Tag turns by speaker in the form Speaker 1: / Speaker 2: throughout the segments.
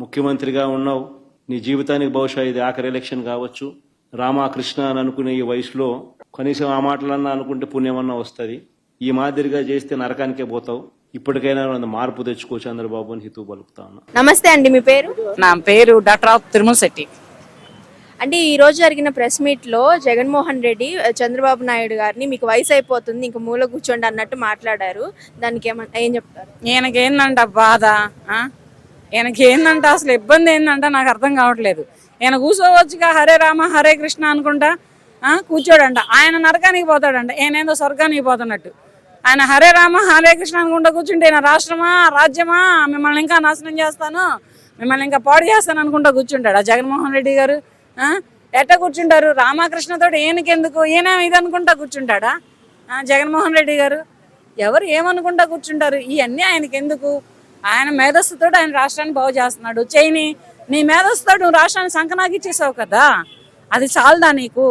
Speaker 1: ముఖ్యమంత్రిగా ఉన్నావు. నీ జీవితానికి బహుశా ఇది ఆఖరి ఎలక్షన్ కావచ్చు. రామకృష్ణ అని అనుకునే ఈ వయసులో కనీసం ఆ మాటలన్నా అనుకుంటే పుణ్యమన్నా వస్తుంది. ఈ మాదిరిగా చేస్తే నరకానికే పోతావు. ఇప్పటికైనా మార్పు తెచ్చుకో చంద్రబాబు అని హితవు పలుకుతా ఉన్నా.
Speaker 2: నమస్తే అండి మీ పేరు?
Speaker 3: నా పేరు డాక్టర్ ఆఫ్ తిరుమల శెట్టి.
Speaker 2: అంటే ఈ రోజు జరిగిన ప్రెస్ మీట్లో జగన్మోహన్ రెడ్డి చంద్రబాబు నాయుడు గారిని మీకు వయసు అయిపోతుంది ఇంక మూల కూర్చోండి అన్నట్టు మాట్లాడారు. దానికి ఏమన్నా ఏం చెప్తారు?
Speaker 3: ఏందంట బాధ ఆ? ఈయనకి ఏందంట అసలు ఇబ్బంది ఏందంట నాకు అర్థం కావట్లేదు. ఈయన కూర్చోవచ్చుగా హరే రామ హరే కృష్ణ అనుకుంటా ఆ? కూర్చోడంట. ఆయన నరకానికి పోతాడంట. ఈయన ఏందో స్వర్గానికి పోతున్నట్టు. ఆయన హరే రామ హరే కృష్ణ అనుకుంటా కూర్చుంటే ఈయన రాష్ట్రమా రాజ్యమా మిమ్మల్ని ఇంకా నాశనం చేస్తాను మిమ్మల్ని ఇంకా పాడు చేస్తాను అనుకుంటా కూర్చుంటాడు. ఆ జగన్మోహన్ రెడ్డి గారు ఎట్ట కూర్చుంటారు? రామకృష్ణతో ఈయనకెందుకు? ఈయన ఇది అనుకుంటా కూర్చుంటాడా? జగన్మోహన్ రెడ్డి గారు ఎవరు ఏమనుకుంటా కూర్చుంటారు? ఇవన్నీ ఆయనకెందుకు? ఆయన మేధస్సుతో ఆయన రాష్ట్రాన్ని బాగు చేస్తున్నాడు. చేయని నీ మేధస్సుతో నువ్వు రాష్ట్రాన్ని సంకనాగిచ్చేసావు కదా? అది చాలదా నీకు?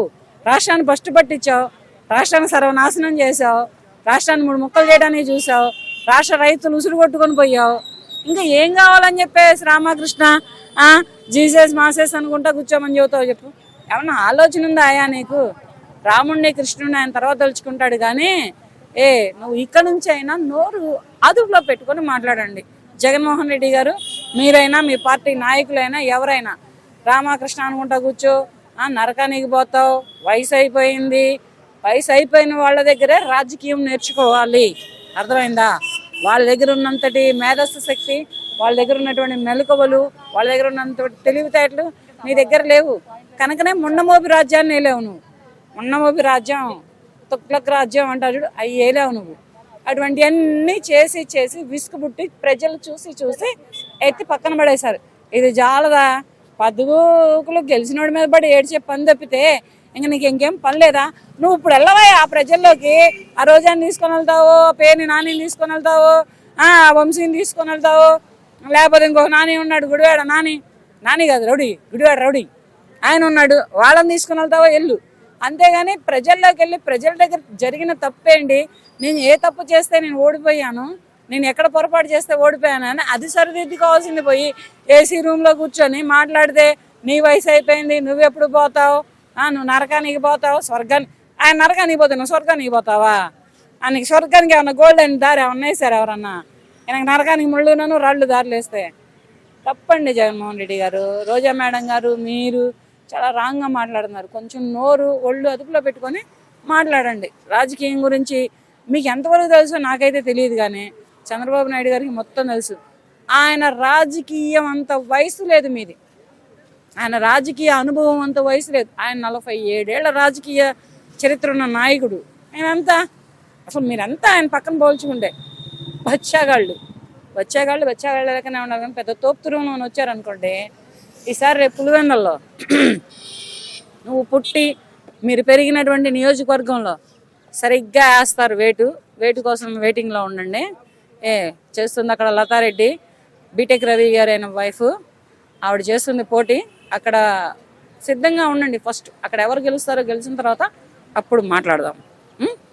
Speaker 3: రాష్ట్రాన్ని బస్టు పట్టించావు. రాష్ట్రాన్ని సర్వనాశనం చేసావు రాష్ట్రాన్ని మూడు ముక్కలు చేయడానికి చూసావు రాష్ట్ర రైతులు ఉసురు కొట్టుకొని పోయావు. ఇంకా ఏం కావాలని చెప్పేసి రామకృష్ణ ఆ, జీసస్ మాసెస్ అనుకుంటా కూర్చోమని చెబుతావు చెప్పు. ఏమన్నా ఆలోచన ఉందా అయ్యా నీకు? రాముడిని కృష్ణుడిని ఆయన తర్వాత తలుచుకుంటాడు కానీ ఏ నువ్వు ఇక్కడ నుంచి అయినా నోరు అదుపులో పెట్టుకొని మాట్లాడండి. జగన్మోహన్ రెడ్డి గారు మీరైనా మీ పార్టీ నాయకులైనా ఎవరైనా రామకృష్ణ అనుకుంటా కూర్చో ఆ, నరకానికి పోతావు వయసు అయిపోయింది వయసు అయిపోయిన వాళ్ళ దగ్గరే రాజకీయం నేర్చుకోవాలి. అర్థమైందా? వాళ్ళ దగ్గర ఉన్నంతటి మేధస్సు శక్తి వాళ్ళ దగ్గర ఉన్నటువంటి మెలకువలు వాళ్ళ దగ్గర ఉన్నంత తెలివితేటలు నీ దగ్గర లేవు. కనుకనే ముండమోపి రాజ్యాన్ని వేలేవు నువ్వు? ముండమోపి రాజ్యం తుక్లక్ రాజ్యం అంటారు చూడు అవి వేలేవు నువ్వు. అటువంటివన్నీ చేసి చేసి విసుగు పుట్టి ప్రజలు చూసి చూసి ఎత్తి పక్కన పడేశారు. ఇది జాలదా? పద్దుగుకులు గెలిచినోడి మీద పడి ఏడ్చే పని తప్పితే ఇంక నీకు ఇంకేం పని లేదా? నువ్వు ఇప్పుడు వెళ్ళవా ఆ ప్రజల్లోకి. ఆ రోజాన్ని తీసుకొని వెళ్తావు పేరుని నాని తీసుకొని వెళ్తావు ఆ వంశీని తీసుకొని వెళ్తావు లేకపోతే ఇంకో నాని ఉన్నాడు గుడివాడ నాని. నాని కాదు రౌడీ గుడివాడ రౌడీ. ఆయన ఉన్నాడు వాళ్ళని తీసుకొని వెళ్తావో వెళ్ళు. అంతేగాని ప్రజల్లోకి వెళ్ళి ప్రజల దగ్గర జరిగిన తప్పేంటి? నేను ఏ తప్పు చేస్తే నేను ఓడిపోయాను? నేను ఎక్కడ పొరపాటు చేస్తే ఓడిపోయాను? అని అది సరిదిద్దుకోవాల్సింది పోయి ఏసీ రూమ్లో కూర్చొని మాట్లాడితే నీ వయసు అయిపోయింది నువ్వు ఎప్పుడు పోతావు? ఆ, నువ్వు నరకానికి పోతావు? స్వర్గానికి ఆయన నరకానికి పోతావు నువ్వు స్వర్గానికి పోతావా? ఆయనకి స్వర్గానికి ఏమన్నా గోల్డెన్ దారి ఏమన్నా వేసారు ఎవరన్నా? ఆయనకు నరకానికి ముళ్ళునను రాళ్ళు దారులు వేస్తే తప్పండి జగన్మోహన్ రెడ్డి గారు రోజా మేడం గారు మీరు చాలా రాంగ్గా మాట్లాడుతున్నారు. కొంచెం నోరు ఒళ్ళు అదుపులో పెట్టుకొని మాట్లాడండి. రాజకీయం గురించి మీకు ఎంతవరకు తెలుసో నాకైతే తెలియదు కానీ చంద్రబాబు నాయుడు గారికి మొత్తం తెలుసు. ఆయన రాజకీయం అంత వయసు లేదు మీది. ఆయన రాజకీయ అనుభవం అంత వయసు లేదు. ఆయన నలభై ఏడేళ్ళ రాజకీయ చరిత్ర ఉన్న నాయకుడు. ఆయన అంతా అసలు మీరంతా ఆయన పక్కన పోల్చుకుంటే బచ్చాగాళ్ళు. బచ్చాగాళ్ళు బచ్చాగాళ్ళు లెక్కనే ఉన్నారు కానీ పెద్ద తోపుతురును అని వచ్చారనుకోండి ఈసారి రేపు పులివెందల్లో నువ్వు పుట్టి మీరు పెరిగినటువంటి నియోజకవర్గంలో సరిగ్గా వేస్తారు వేటు. వేటు కోసం వెయిటింగ్లో ఉండండి. ఏ చేస్తుంది అక్కడ లతారెడ్డి బీటెక్ రవి గారు అయిన వైఫ్ ఆవిడ చేస్తుంది పోటీ. అక్కడ సిద్ధంగా ఉండండి ఫస్ట్. అక్కడ ఎవరు గెలుస్తారో గెలిచిన తర్వాత అప్పుడు మాట్లాడదాం.